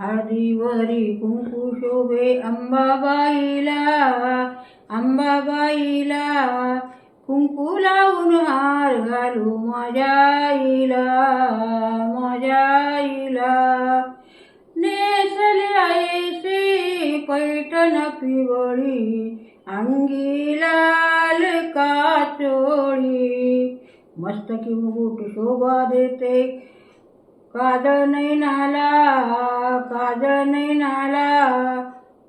हळदीवरी कुंकू शोभे अंबाबाईला अंबाबाईला. कुंकू लावून हार घालू माझ्या आईला माझ्या आईला नेसले आईशी पैठण पिवळी अंगी लाल काचोळी. मस्तकी मुकुट शोभा देते काजळ नैनाला नाही नाला.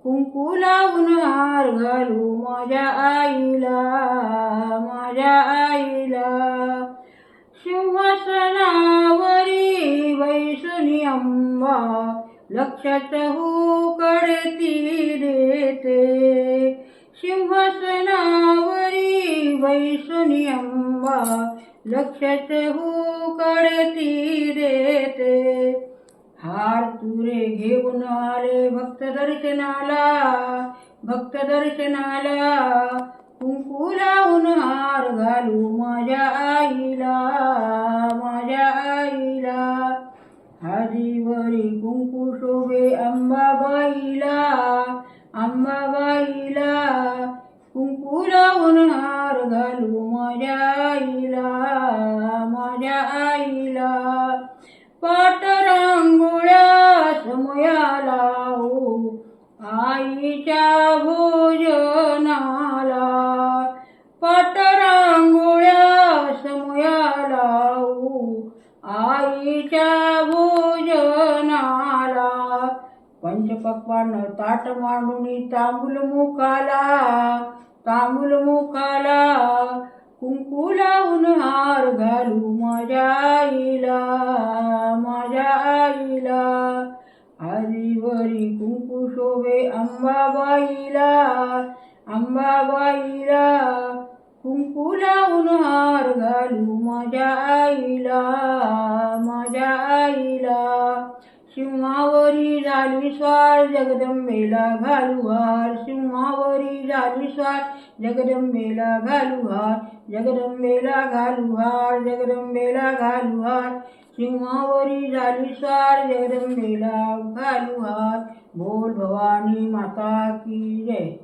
कुंकू लावून हार घालू माझ्या आईला माझ्या आईला. सिंहासनावरी वैसुनी अंबा लक्षात होकडती देते. सिंहासनावरी वैसुनी अंबा लक्षात हो कडती देते. हार तुरे घेऊन आले भक्त दर्शनाला भक्त दर्शनाला. कुंकू लावून हार घालू माझ्या आईला माझ्या आईला. हळदीवरी कुंकू शोभे अंबाबाईला अंबाबाईला. कुंकू लावून हार घालू माझ्या आईला माझ्या आईला. पाट समयाला हो आईच्या भोजनाला. पाटरांगोळ्या समयाला हो आईच्या भोजनाला. पंचपक्वान ताट मांडून तांबूल मुखाला तांबूल मुखाला. कुंकू लावून हार घालू माझ्या शिवरी कुंकू शोभे अंबाबाईला अंबाबाईला कुंकू लावून हार घालू माझ्या आईला माझ्या आईला. सिंहावरी झाली स्वार जगदंबेला घालू हार सिंहावरी झाली स्वार जगदंबेला घालू हार जगदंबेला घालू हार जगदंबेला घालू हार. सिंहावरी झाली स्वार जगदंबेला बोल भवानी माता की जय।